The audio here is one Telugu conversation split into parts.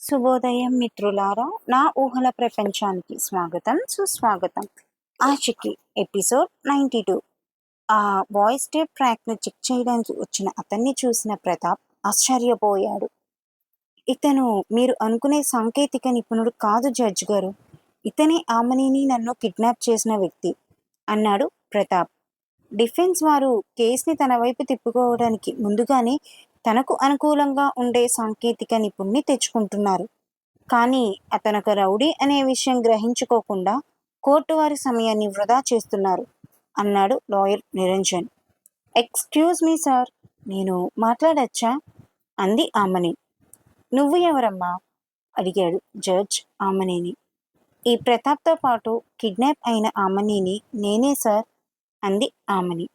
శుభోదయం మిత్రులారా నా ఊహల ప్రపంచానికి స్వాగతం సుస్వాగతం. ఆశకి ఎపిసోడ్ నైంటీ టూ. ఆ వాయిస్ టేప్ ట్రాక్ను చెక్ చేయడానికి వచ్చిన అతన్ని చూసిన ప్రతాప్ ఆశ్చర్యపోయాడు. ఇతను మీరు అనుకునే సాంకేతిక నిపుణుడు కాదు జడ్జ్ గారు. ఇతనే ఆమెనిని నన్ను కిడ్నాప్ చేసిన వ్యక్తి అన్నాడు ప్రతాప్. డిఫెన్స్ వారు కేసుని తన వైపు తిప్పుకోవడానికి ముందుగానే తనకు అనుకూలంగా ఉండే సాంకేతిక నిపుణ్ణి తెచ్చుకుంటున్నారు. కానీ అతనొక రౌడీ అనే విషయం గ్రహించుకోకుండా కోర్టు వారి సమయాన్ని వృధా చేస్తున్నారు అన్నాడు lawyer Niranjan. Excuse me sir నేను మాట్లాడచ్చా? అంది ఆమెని. నువ్వు ఎవరమ్మా? అడిగాడు జడ్జ్ ఆమెనేని. ఈ ప్రతాప్తో పాటు కిడ్నాప్ అయిన ఆమెనిని నేనే సార్ అంది ఆమెని.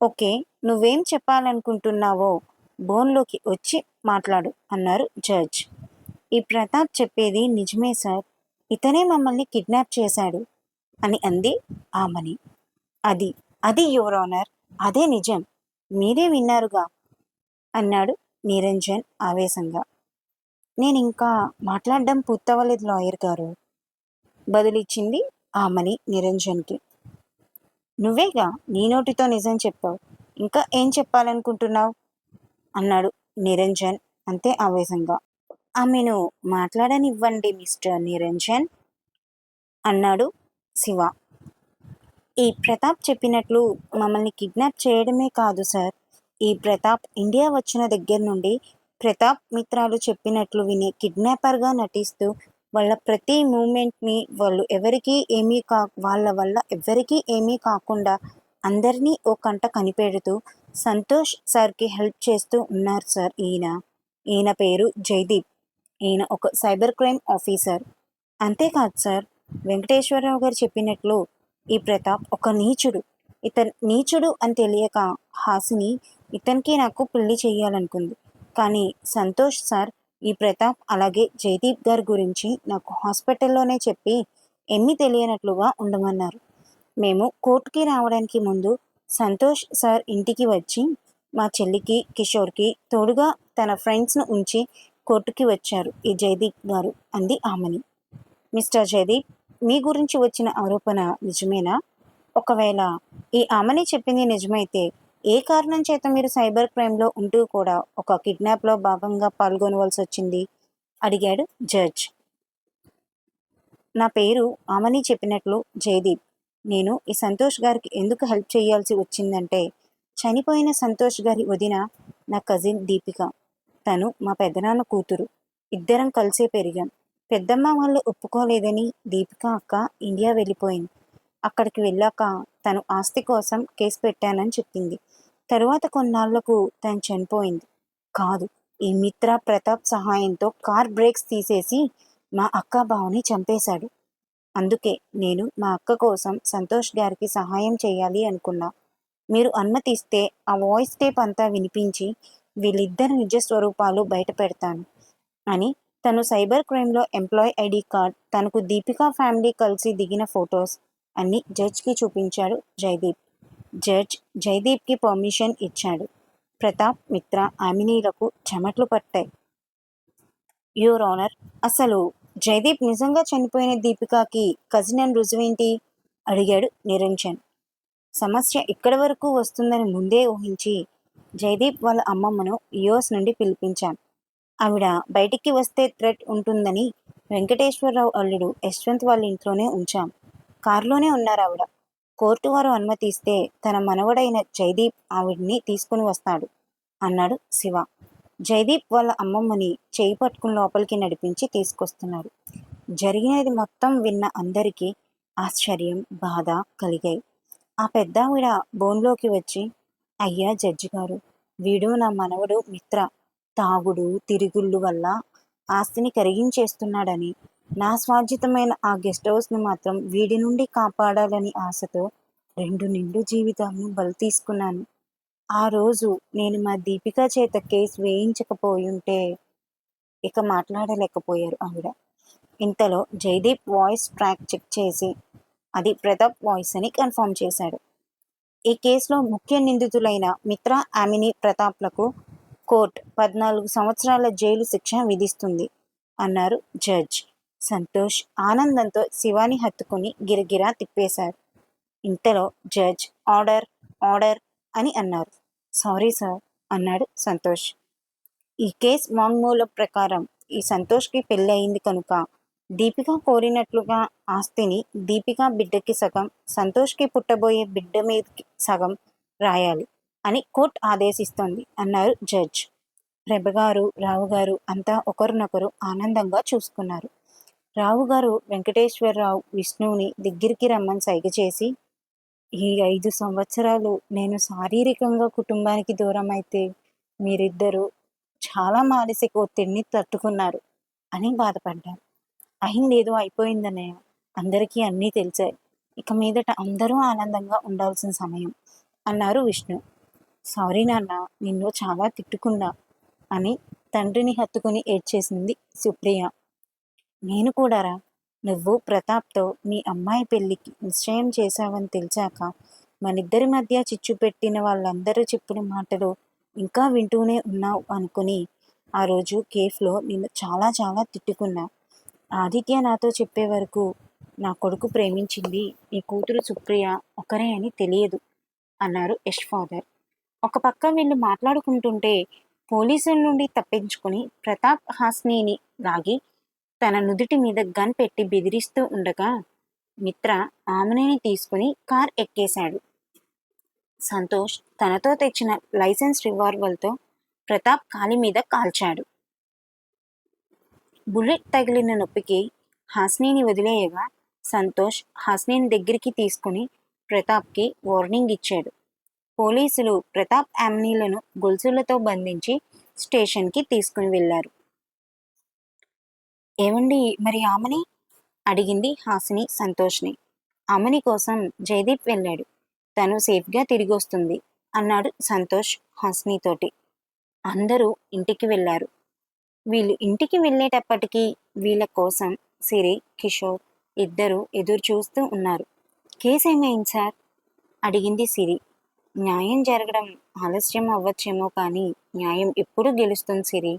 ఓకే నువ్వేం చెప్పాలనుకుంటున్నావో బోన్లోకి వచ్చి మాట్లాడు అన్నారు జడ్జ్. ఈ ప్రతాప్ చెప్పేది నిజమే సార్. ఇతనే మమ్మల్ని కిడ్నాప్ చేశాడు అని అంది ఆమని. అది అది యువర్ ఆనర్. అదే నిజం. మీరే విన్నారుగా అన్నాడు నిరంజన్ ఆవేశంగా. నేను ఇంకా మాట్లాడడం పూర్తవ్వలేదు లాయర్ గారు. బదులిచ్చింది ఆమని నిరంజన్కి. నువ్వేగా నీ నోటితో నిజం చెప్పావు. ఇంకా ఏం చెప్పాలనుకుంటున్నావు? అన్నాడు నిరంజన్ అంతే ఆవేశంగా. ఆమెను మాట్లాడనివ్వండి మిస్టర్ నిరంజన్ అన్నాడు శివ. ఈ ప్రతాప్ చెప్పినట్లు మమ్మల్ని కిడ్నాప్ చేయడమే కాదు సార్. ఈ ప్రతాప్ ఇండియా వచ్చిన దగ్గర నుండి ప్రతాప్ మిత్రాలు చెప్పినట్లు విని కిడ్నాపర్గా నటిస్తూ వాళ్ళ ప్రతి మూమెంట్ని వాళ్ళు ఎవరికీ ఏమీ కా వాళ్ళ వల్ల ఎవరికీ ఏమీ కాకుండా అందరినీ ఓ కంట కనిపెడుతూ సంతోష్ సార్కి హెల్ప్ చేస్తూ ఉన్నారు సార్ ఈయన. ఈయన పేరు జైదీప్ ఈయన ఒక సైబర్ క్రైమ్ ఆఫీసర్. అంతేకాదు సార్ వెంకటేశ్వరరావు గారు చెప్పినట్లు ఈ ప్రతాప్ ఒక నీచుడు. ఇతను నీచుడు అని తెలియక హాసిని ఇతనికి నాకు పెళ్ళి చేయాలనుకుంది కానీ సంతోష్ సార్ ఈ ప్రతాప్ అలాగే జయదీప్ గారి గురించి నాకు హాస్పిటల్లోనే చెప్పి ఎన్ని తెలియనట్లుగా ఉండమన్నారు. మేము కోర్టుకి రావడానికి ముందు సంతోష్ సార్ ఇంటికి వచ్చి మా చెల్లికి కిషోర్కి తోడుగా తన ఫ్రెండ్స్ను ఉంచి కోర్టుకి వచ్చారు ఈ జయదీప్ గారు అంది ఆమెని. మిస్టర్ జయదీప్ మీ గురించి వచ్చిన ఆరోపణ నిజమేనా? ఒకవేళ ఈ ఆమెని చెప్పింది నిజమైతే ఏ కారణం చేత మీరు సైబర్ క్రైమ్లో ఉంటూ కూడా ఒక కిడ్నాప్లో భాగంగా పాల్గొనవలసి వచ్చింది? అడిగాడు జడ్జ్. నా పేరు ఆమెని చెప్పినట్లు జయదీప్. నేను ఈ సంతోష్ గారికి ఎందుకు హెల్ప్ చేయాల్సి వచ్చిందంటే చనిపోయిన సంతోష్ గారి వదిన నా కజిన్ దీపిక. తను మా పెద్దనాన్న కూతురు. ఇద్దరం కలిసే పెరిగాం. పెద్దమ్మ వాళ్ళు ఒప్పుకోలేదని దీపిక అక్క ఇండియా వెళ్ళిపోయింది. అక్కడికి వెళ్ళాక తను ఆస్తి కోసం కేసు పెట్టానని చెప్పింది. తరువాత కొన్నాళ్ళకు తను చనిపోయింది. కాదు ఈ మిత్ర ప్రతాప్ సహాయంతో కార్ బ్రేక్స్ తీసేసి మా అక్క బావని చంపేశాడు. అందుకే నేను మా అక్క కోసం సంతోష్ గారికి సహాయం చేయాలి అనుకున్నా. మీరు అనుమతిస్తే ఆ వాయిస్ టేప్ అంతా వినిపించి వీళ్ళిద్దరి నిజ స్వరూపాలు బయట పెడతాను అని తను సైబర్ క్రైమ్లో ఎంప్లాయ్ ఐడి కార్డ్ తనకు దీపికా ఫ్యామిలీ కలిసి దిగిన ఫొటోస్ అన్ని జడ్జ్కి చూపించాడు జయదీప్. జడ్జ్ జయదీప్కి పర్మిషన్ ఇచ్చాడు. ప్రతాప్ మిత్ర ఆమినీలకు చెమట్లు పట్టాయి. యూర్ ఆనర్ అసలు జయదీప్ నిజంగా చనిపోయిన దీపికాకి కజిన్ అని రుజువేంటి? అడిగాడు నిరంజన్. సమస్య ఇక్కడి వరకు వస్తుందని ముందే ఊహించి జయదీప్ వాళ్ళ అమ్మమ్మను యుఎస్ నుండి పిలిపించాం ఆవిడ బయటికి వస్తే థ్రెట్ ఉంటుందని వెంకటేశ్వరరావు అల్లుడు యశ్వంత్ వాళ్ళ ఇంట్లోనే ఉంచాం. కారులోనే ఉన్నారు ఆవిడ. కోర్టు వారు అనుమతిస్తే తన మనవడైన జయదీప్ ఆవిడ్ని తీసుకుని వస్తాడు అన్నాడు శివ. జయదీప్ వాళ్ళ అమ్మమ్మని చేయి పట్టుకుని లోపలికి నడిపించి తీసుకొస్తున్నారు. జరిగినది మొత్తం విన్న అందరికీ ఆశ్చర్యం బాధ కలిగాయి. ఆ పెద్దావిడ బోన్లోకి వచ్చి అయ్యా జడ్జి గారు వీడు నా మనవడు మిత్ర. తాగుడు తిరుగుళ్ళు వల్ల ఆస్తిని కరిగించేస్తున్నాడని నా స్వార్జితమైన ఆ గెస్ట్ హౌస్ని మాత్రం వీడి నుండి కాపాడాలని ఆశతో రెండు నిండు జీవితాలను బలి తీసుకున్నాను. ఆ రోజు నేను మా దీపిక చేత కేసు వేయించకపోయుంటే ఇక మాట్లాడలేకపోయారు ఆవిడ. ఇంతలో జయదీప్ వాయిస్ ట్రాక్ చెక్ చేసి అది ప్రతాప్ వాయిస్ అని కన్ఫర్మ్ చేశాడు. ఈ కేసులో ముఖ్య నిందితులైన మిత్ర ఆమిని ప్రతాప్లకు కోర్టు పద్నాలుగు సంవత్సరాల జైలు శిక్ష విధిస్తుంది అన్నారు జడ్జ్. సంతోష్ ఆనందంతో శివాని హత్తుకుని గిరగిరా తిప్పేశారు. ఇంతలో జడ్జ్ ఆర్డర్ ఆర్డర్ అని అన్నారు. సారీ సార్ అన్నాడు సంతోష్. ఈ కేస్ వాంగ్మూలం ప్రకారం ఈ సంతోష్కి పెళ్ళి అయింది కనుక దీపిక కోరినట్లుగా ఆస్తిని దీపిక బిడ్డకి సగం సంతోష్కి పుట్టబోయే బిడ్డ మీదకి సగం రాయాలి అని కోర్టు ఆదేశిస్తోంది అన్నారు జడ్జ్. ప్రభగారు రావుగారు రావు గారు అంతా ఒకరినొకరు ఆనందంగా చూసుకున్నారు. రావు గారు వెంకటేశ్వరరావు విష్ణువుని దగ్గరికి రమ్మని సైగ చేసి ఈ ఐదు సంవత్సరాలు నేను శారీరకంగా కుటుంబానికి దూరం అయితే మీరిద్దరూ చాలా మానసిక ఒత్తిడిని తట్టుకున్నారు అని బాధపడ్డారు అయిందేదో అయిపోయిందనే అందరికీ అన్నీ తెలిసాయి. ఇక మీదట అందరూ ఆనందంగా ఉండాల్సిన సమయం అన్నారు విష్ణు. సారీ నాన్న నిన్ను చాలా తిట్టుకున్నా అని తండ్రిని హత్తుకుని ఏడ్చేసింది సుప్రియ. నేను కూడారా నువ్వు ప్రతాప్తో మీ అమ్మాయి పెళ్ళికి నిశ్చయం చేశావని తెలిసాక మనిద్దరి మధ్య చిచ్చు పెట్టిన వాళ్ళందరూ చెప్పిన మాటలు ఇంకా వింటూనే ఉన్నావు అనుకుని ఆ రోజు కేఫ్లో నిన్ను చాలా చాలా తిట్టుకున్నా. ఆదిత్య నాతో చెప్పే వరకు నా కొడుకు ప్రేమించింది నీ కూతురు సుప్రియ ఒకరే అని తెలియదు అన్నారు యష్ ఫాదర్. ఒక పక్క వీళ్ళు మాట్లాడుకుంటుంటే పోలీసుల నుండి తప్పించుకుని ప్రతాప్ హాస్నీని లాగి తన నుదుటి మీద గన్ పెట్టి బెదిరిస్తూ ఉండగా మిత్ర ఆమెని తీసుకుని కార్ ఎక్కేశాడు. సంతోష్ తనతో తెచ్చిన లైసెన్స్ రివాల్వర్తో ప్రతాప్ కాలి మీద కాల్చాడు. బుల్లెట్ తగిలిన నొప్పికి హాస్నీని వదిలేయగా సంతోష్ హాస్నీని దగ్గరికి తీసుకుని ప్రతాప్కి వార్నింగ్ ఇచ్చాడు. పోలీసులు ప్రతాప్ యామ్నీలను గొలుసులతో బంధించి స్టేషన్కి తీసుకుని వెళ్ళారు. ఏమండి? మరి ఆమెని? అడిగింది హాసిని సంతోష్ని. ఆమెని కోసం జయదీప్ వెళ్ళాడు. తను సేఫ్గా తిరిగి వస్తుంది అన్నాడు సంతోష్ హాసినితోటి. అందరూ ఇంటికి వెళ్ళారు. వీళ్ళు ఇంటికి వెళ్ళేటప్పటికీ వీళ్ళ కోసం సిరి కిషోర్ ఇద్దరు ఎదురు చూస్తూ ఉన్నారు. కేసు ఏమైంది సార్? అడిగింది సిరి. న్యాయం జరగడం ఆలస్యం అవ్వచ్చేమో కానీ న్యాయం ఎప్పుడు గెలుస్తుంది సిరి?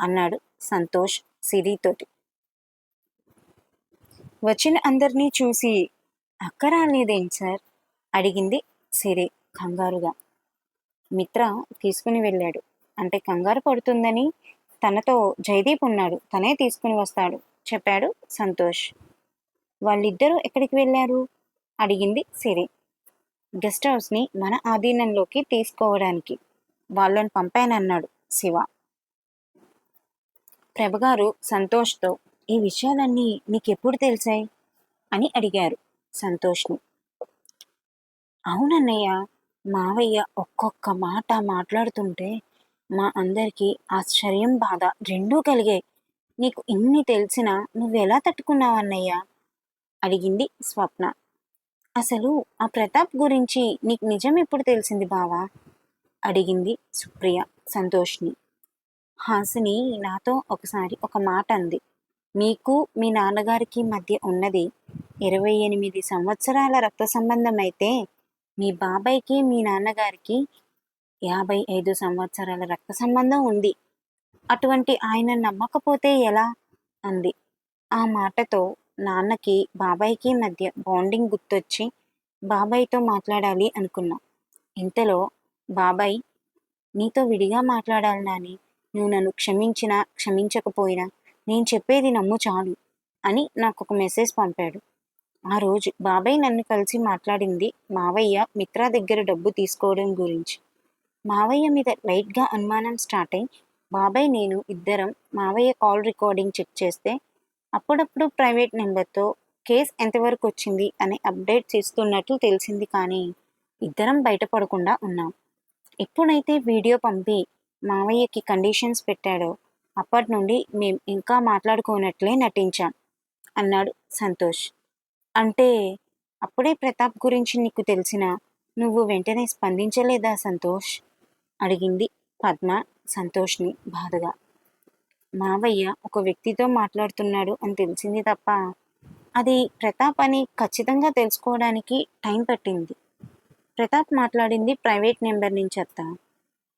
అన్నాడు సంతోష్ సిరితోటి వచ్చిన అందరినీ చూసి అక్క రాలేదేం సార్? అడిగింది సిరి కంగారుగా. మిత్ర తీసుకుని వెళ్ళాడు. అంటే కంగారు పడుతుందని తనతో జయదీప్ ఉన్నాడు. తనే తీసుకుని వస్తాడు చెప్పాడు సంతోష్. వాళ్ళిద్దరూ ఎక్కడికి వెళ్ళారు? అడిగింది సిరి. గెస్ట్ హౌస్ని మన ఆధీనంలోకి తీసుకోవడానికి. వాళ్ళని పంపానన్నాడు శివ. ప్రభగారు సంతోష్తో ఈ విషయాలన్నీ నీకెప్పుడు తెలిసాయి? అని అడిగారు సంతోష్ని. అవునన్నయ్య మావయ్య ఒక్కొక్క మాట మాట్లాడుతుంటే మా అందరికీ ఆశ్చర్యం బాధ రెండూ కలిగాయి నీకు ఇన్ని తెలిసినా నువ్వెలా తట్టుకున్నావన్నయ్య? అడిగింది స్వప్న. అసలు ఆ ప్రతాప్ గురించి నీకు నిజం ఎప్పుడు తెలిసింది బావా? అడిగింది సుప్రియ సంతోష్ని. హాసిని నాతో ఒకసారి ఒక మాట అంది మీకు మీ నాన్నగారికి మధ్య ఉన్నది ఇరవై ఎనిమిది సంవత్సరాల రక్త సంబంధం అయితే మీ బాబాయ్కి మీ నాన్నగారికి యాభై ఐదు సంవత్సరాల రక్త సంబంధం ఉంది. అటువంటి ఆయన నమ్మకపోతే ఎలా అంది. ఆ మాటతో నాన్నకి బాబాయ్కి మధ్య బాండింగ్ గుర్తొచ్చి బాబాయ్తో మాట్లాడాలి అనుకున్నా. ఇంతలో బాబాయ్ నీతో విడిగా మాట్లాడాలి నాని. నువ్వు నన్ను క్షమించినా క్షమించకపోయినా నేను చెప్పేది నమ్ము చాలు అని నాకు ఒక మెసేజ్ పంపాడు. ఆ రోజు బాబాయ్ నన్ను కలిసి మాట్లాడింది మావయ్య మిత్రా దగ్గర డబ్బు తీసుకోవడం గురించి. మావయ్య మీద లైట్గా అనుమానం స్టార్ట్ అయి బాబాయ్ నేను ఇద్దరం మావయ్య కాల్ రికార్డింగ్ చెక్ చేస్తే అప్పుడప్పుడు ప్రైవేట్ నెంబర్తో కేస్ ఎంతవరకు వచ్చింది అనే అప్డేట్స్ ఇస్తున్నట్లు తెలిసింది కానీ ఇద్దరం బయటపడకుండా ఉన్నాం. ఎప్పుడైతే వీడియో పంపి మావయ్యకి కండిషన్స్ పెట్టాడో. అప్పటి నుండి మేం ఇంకా మాట్లాడుకోనట్లే నటించాం అన్నాడు సంతోష్. అంటే అప్పుడే ప్రతాప్ గురించి నీకు తెలిసిన నువ్వు వెంటనే స్పందించలేదా సంతోష్? అడిగింది పద్మ సంతోష్ని బాధగా. మావయ్య ఒక వ్యక్తితో మాట్లాడుతున్నాడు అని తెలిసింది తప్ప అది ప్రతాప్ అని ఖచ్చితంగా తెలుసుకోవడానికి టైం పట్టింది. ప్రతాప్ మాట్లాడింది ప్రైవేట్ నెంబర్ నుంచి అత్త.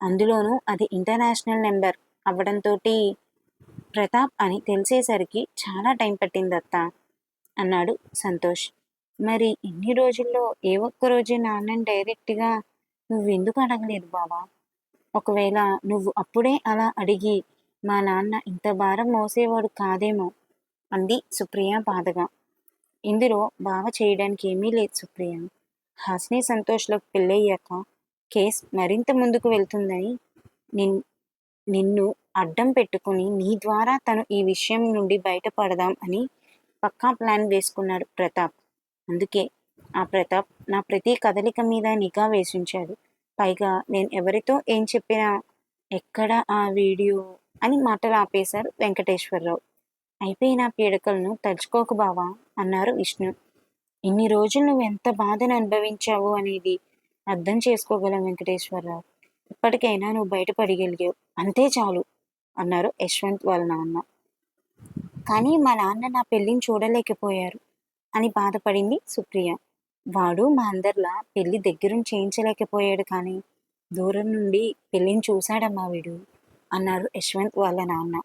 అందులోనూ అది ఇంటర్నేషనల్ నెంబర్ అవ్వడంతో ప్రతాప్ అని తెలిసేసరికి చాలా టైం పట్టింది అత్త అన్నాడు సంతోష్. మరి ఇన్ని రోజుల్లో ఏ ఒక్క రోజు నాన్నని డైరెక్ట్గా నువ్వు ఎందుకు అడగలేదు బావా? ఒకవేళ నువ్వు అప్పుడే అలా అడిగి మా నాన్న ఇంత భారం మోసేవాడు కాదేమో అంది సుప్రియ బాధగా. ఇందులో బావ చేయడానికి ఏమీ లేదు సుప్రియ. హాస్ని సంతోష్లోకి పెళ్ళయ్యాక కేస్ మరింత ముందుకు వెళ్తుందని నిన్ నిన్ను అడ్డం పెట్టుకుని నీ ద్వారా తను ఈ విషయం నుండి బయటపడదాం అని పక్కా ప్లాన్ వేసుకున్నాడు ప్రతాప్. అందుకే ఆ ప్రతాప్ నా ప్రతి కదలిక మీద నిఘా వేసించాడు. పైగా నేను ఎవరితో ఏం చెప్పినా ఎక్కడ ఆ వీడియో అని మాటలు ఆపేశారు వెంకటేశ్వరరావు. అయిపోయిన పీడకలను తలుచుకోకు బావా అన్నారు విష్ణు. ఇన్ని రోజులు నువ్వు ఎంత బాధను అనుభవించావు అనేది అర్థం చేసుకోగలం వెంకటేశ్వరరావు ఇప్పటికైనా నువ్వు బయటపడగలిగావు. అంతే చాలు అన్నారు యశ్వంత్ వాళ్ళ నాన్న. కానీ మా నాన్న నా పెళ్ళిని చూడలేకపోయారు అని బాధపడింది సుప్రియ. వాడు మా అందరిలా పెళ్ళి దగ్గరుండి చేయించలేకపోయాడు కానీ దూరం నుండి పెళ్ళిని చూశాడమ్మా వీడు అన్నారు యశ్వంత్ వాళ్ళ నాన్న.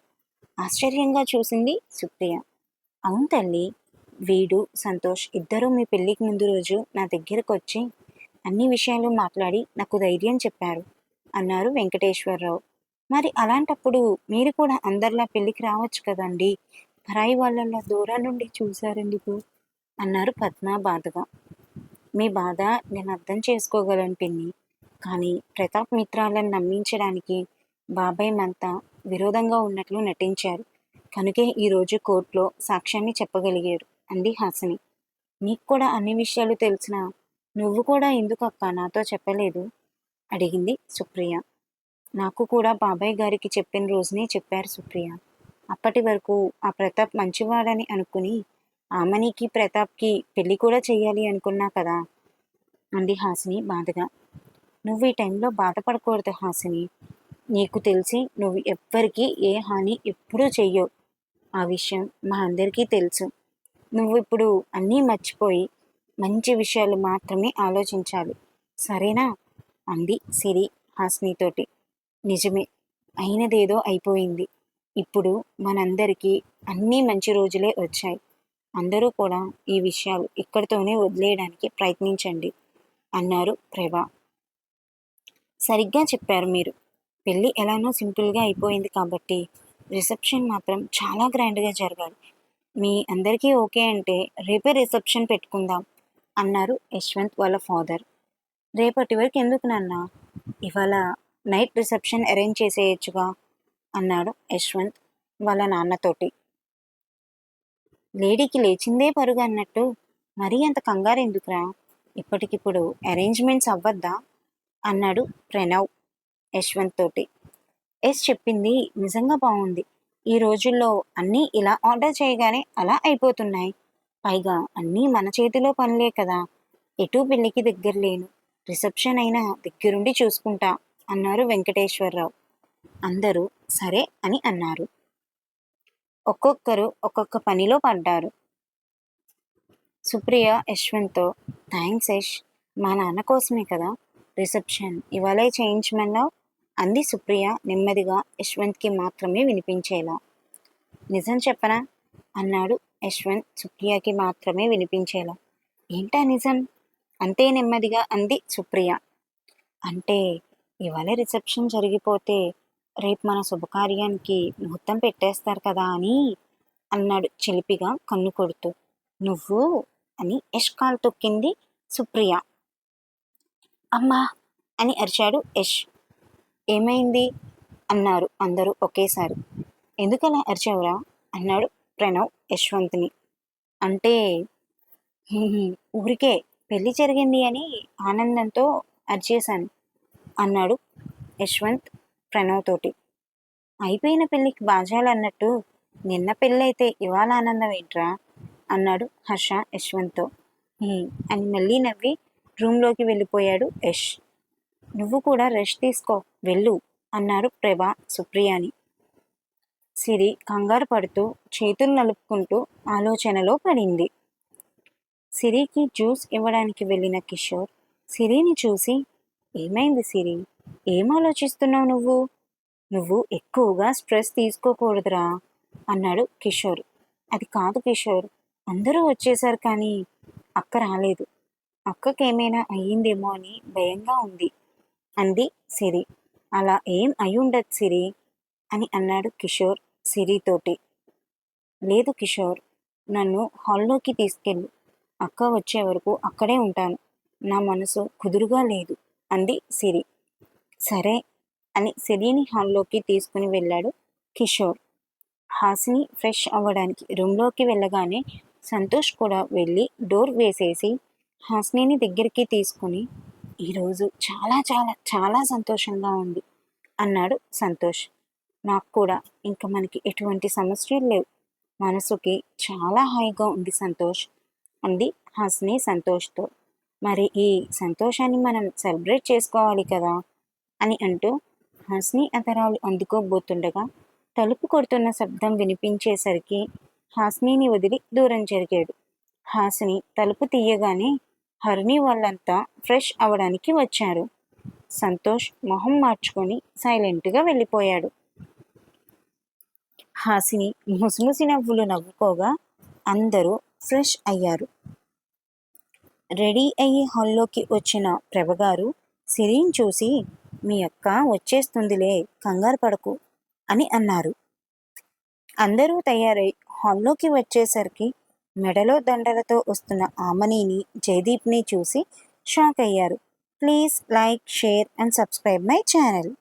ఆశ్చర్యంగా చూసింది సుప్రియ. అవును తల్లి వీడు సంతోష్ ఇద్దరూ మీ పెళ్ళికి ముందు రోజు నా దగ్గరకు వచ్చి అన్ని విషయాలు మాట్లాడి నాకు ధైర్యం చెప్పారు. అన్నారు వెంకటేశ్వరరావు. మరి అలాంటప్పుడు మీరు కూడా అందరిలా పెళ్ళికి రావచ్చు కదండి. పరాయి వాళ్ళ దూరం నుండి చూశారెందుకు? అన్నారు పద్మ బాధగా. మీ బాధ నేను అర్థం చేసుకోగలను పిన్ని. కానీ ప్రతాప్ మిత్రాలను నమ్మించడానికి బాబాయ్ మంతా విరోధంగా ఉన్నట్లు నటించారు. కనుకే ఈరోజు కోర్టులో సాక్ష్యాన్ని చెప్పగలిగారు అంది హాసిని. నీకు కూడా అన్ని విషయాలు తెలిసినా నువ్వు కూడా ఎందుకక్క నాతో చెప్పలేదు? అడిగింది సుప్రియ. నాకు కూడా బాబాయ్ గారికి చెప్పిన రోజునే చెప్పారు సుప్రియ. అప్పటి వరకు ఆ ప్రతాప్ మంచివాడని అనుకుని ఆమనికి ప్రతాప్కి పెళ్ళి కూడా చేయాలి అనుకున్నా కదా? అంది హాసిని బాధగా. నువ్వు ఈ టైంలో బాధపడకూడదు హాసిని. నీకు తెలిసి నువ్వు ఎవ్వరికీ ఏ హాని ఎప్పుడూ చెయ్యవు. ఆ విషయం మా అందరికీ తెలుసు. నువ్వు ఇప్పుడు అన్నీ మర్చిపోయి మంచి విషయాలు మాత్రమే ఆలోచించాలి. సరేనా? అంది సిరి హాస్నీతోటి నిజమే అయినదేదో అయిపోయింది. ఇప్పుడు మనందరికీ అన్నీ మంచి రోజులే వచ్చాయి. అందరూ కూడా ఈ విషయాలు ఇక్కడితోనే వదిలేయడానికి ప్రయత్నించండి అన్నారు ప్రభా. సరిగ్గా చెప్పారు మీరు. పెళ్ళి ఎలానో సింపుల్గా అయిపోయింది కాబట్టి రిసెప్షన్ మాత్రం చాలా గ్రాండ్గా జరగాలి. మీ అందరికీ ఓకే అంటే రేపే రిసెప్షన్ పెట్టుకుందాం. అన్నారు యశ్వంత్ వాళ్ళ ఫాదర్. రేపటి వరకు ఎందుకు నాన్న? ఇవాళ నైట్ రిసెప్షన్ అరేంజ్ చేసేయచ్చుగా? అన్నాడు యశ్వంత్ వాళ్ళ నాన్నతోటి. లేడీకి లేచిందే పరుగు అన్నట్టు. మరీ అంత కంగారు ఎందుకురా ఇప్పటికిప్పుడు అరేంజ్మెంట్స్ అవ్వద్దా? అన్నాడు ప్రణవ్ యశ్వంత్ తోటి ఎస్ చెప్పింది నిజంగా బాగుంది ఈ రోజుల్లో అన్నీ ఇలా ఆర్డర్ చేయగానే అలా అయిపోతున్నాయి. పైగా అన్నీ మన చేతిలో పనులే కదా. ఎటు పెళ్ళికి దగ్గర లేను. రిసెప్షన్ అయినా దగ్గరుండి చూసుకుంటా అన్నారు వెంకటేశ్వరరావు. అందరూ సరే అని అన్నారు. ఒక్కొక్కరు ఒక్కొక్క పనిలో పడ్డారు. సుప్రియ యశ్వంత్తో థ్యాంక్స్ యశ్ మా నాన్న కోసమే కదా. రిసెప్షన్ ఇవాళే చేయించమన్నావు? అంది సుప్రియ నెమ్మదిగా యశ్వంత్కి మాత్రమే వినిపించేలా. నిజం చెప్పనా? అన్నాడు యశ్వంత్ సుప్రియకి మాత్రమే వినిపించేలా. ఏంటా నిజం? అంతే నెమ్మదిగా అంది సుప్రియ. అంటే ఇవాళ రిసెప్షన్ జరిగిపోతే రేపు మన శుభకార్యానికి ముహూర్తం పెట్టేస్తారు కదా అని అన్నాడు చిలిపిగా కన్ను కొడుతూ. నువ్వు? అని యష్ కాల్ తొక్కింది సుప్రియ. అమ్మా అని అరిచాడు యష్. ఏమైంది? అన్నారు అందరూ ఒకేసారి. ఎందుకలా అరిచావురా? అన్నాడు ప్రణవ్ యశ్వంత్ని. అంటే ఊరికే పెళ్ళి జరిగింది అని ఆనందంతో అరిచేశాను అన్నాడు యశ్వంత్ ప్రణవ్ తోటి. అయిపోయిన పెళ్ళికి బాజాలు అన్నట్టు నిన్న పెళ్ళైతే ఇవాళ ఆనందం ఏంట్రా? అన్నాడు హర్ష యశ్వంత్తో. అని మళ్ళీ నవ్వి రూమ్లోకి వెళ్ళిపోయాడు యష్. నువ్వు కూడా రెస్ట్ తీసుకో వెళ్ళు అన్నారు ప్రభా సుప్రియాని. సిరి కంగారు పడుతూ చేతులు నలుపుకుంటూ ఆలోచనలో పడింది. సిరికి జ్యూస్ ఇవ్వడానికి వెళ్ళిన కిషోర్ సిరిని చూసి ఏమైంది సిరి? ఏం ఆలోచిస్తున్నావు నువ్వు? నువ్వు ఎక్కువగా స్ట్రెస్ తీసుకోకూడదురా అన్నాడు కిషోర్. అది కాదు కిషోర్ అందరూ వచ్చేసారు కానీ అక్క రాలేదు. అక్కకేమైనా అయ్యిందేమో అని భయంగా ఉంది అంది సిరి. అలా ఏం అయి ఉండదు సిరి అని అన్నాడు కిషోర్. సిరితోటి. లేదు కిషోర్ నన్ను హాల్లోకి తీసుకెళ్ళు. అక్క వచ్చే వరకు అక్కడే ఉంటాను. నా మనసు కుదురుగా లేదు అంది సిరి. సరే అని సిరిని హాల్లోకి తీసుకుని వెళ్ళాడు కిషోర్. హాసిని ఫ్రెష్ అవ్వడానికి రూమ్లోకి వెళ్ళగానే సంతోష్ కూడా వెళ్ళి డోర్ వేసేసి హాస్నిని దగ్గరికి తీసుకుని ఈరోజు చాలా చాలా చాలా సంతోషంగా ఉంది అన్నాడు సంతోష్. నాకు కూడా ఇంకా మనకి ఎటువంటి సమస్యలు లేవు. మనసుకి చాలా హాయిగా ఉంది సంతోష్. అంది హాస్ని సంతోష్తో. మరి ఈ సంతోషాన్ని మనం సెలబ్రేట్ చేసుకోవాలి కదా? అని అంటూ హాస్ని అతరాలు అందుకోబోతుండగా తలుపు కొడుతున్న శబ్దం వినిపించేసరికి హాస్నిని వదిలి దూరం జరిగాడు. హాస్ని తలుపు తీయగానే హరిణి వాళ్ళంతా ఫ్రెష్ అవడానికి వచ్చారు. సంతోష్ మొహం మార్చుకొని సైలెంట్గా వెళ్ళిపోయాడు. హాసిని ముసిముసి నవ్వులు నవ్వుకోగా అందరూ ఫ్రెష్ అయ్యారు. రెడీ అయ్యి హాల్లోకి వచ్చిన ప్రభగారు సిరిని చూసి మీ అక్క వచ్చేస్తుందిలే కంగారు పడకు అని అన్నారు. అందరూ తయారై హాల్లోకి వచ్చేసరికి మెడలో దండలతో వస్తున్న ఆమనీని జయదీప్ని చూసి షాక్ అయ్యారు. Please like share and subscribe my channel.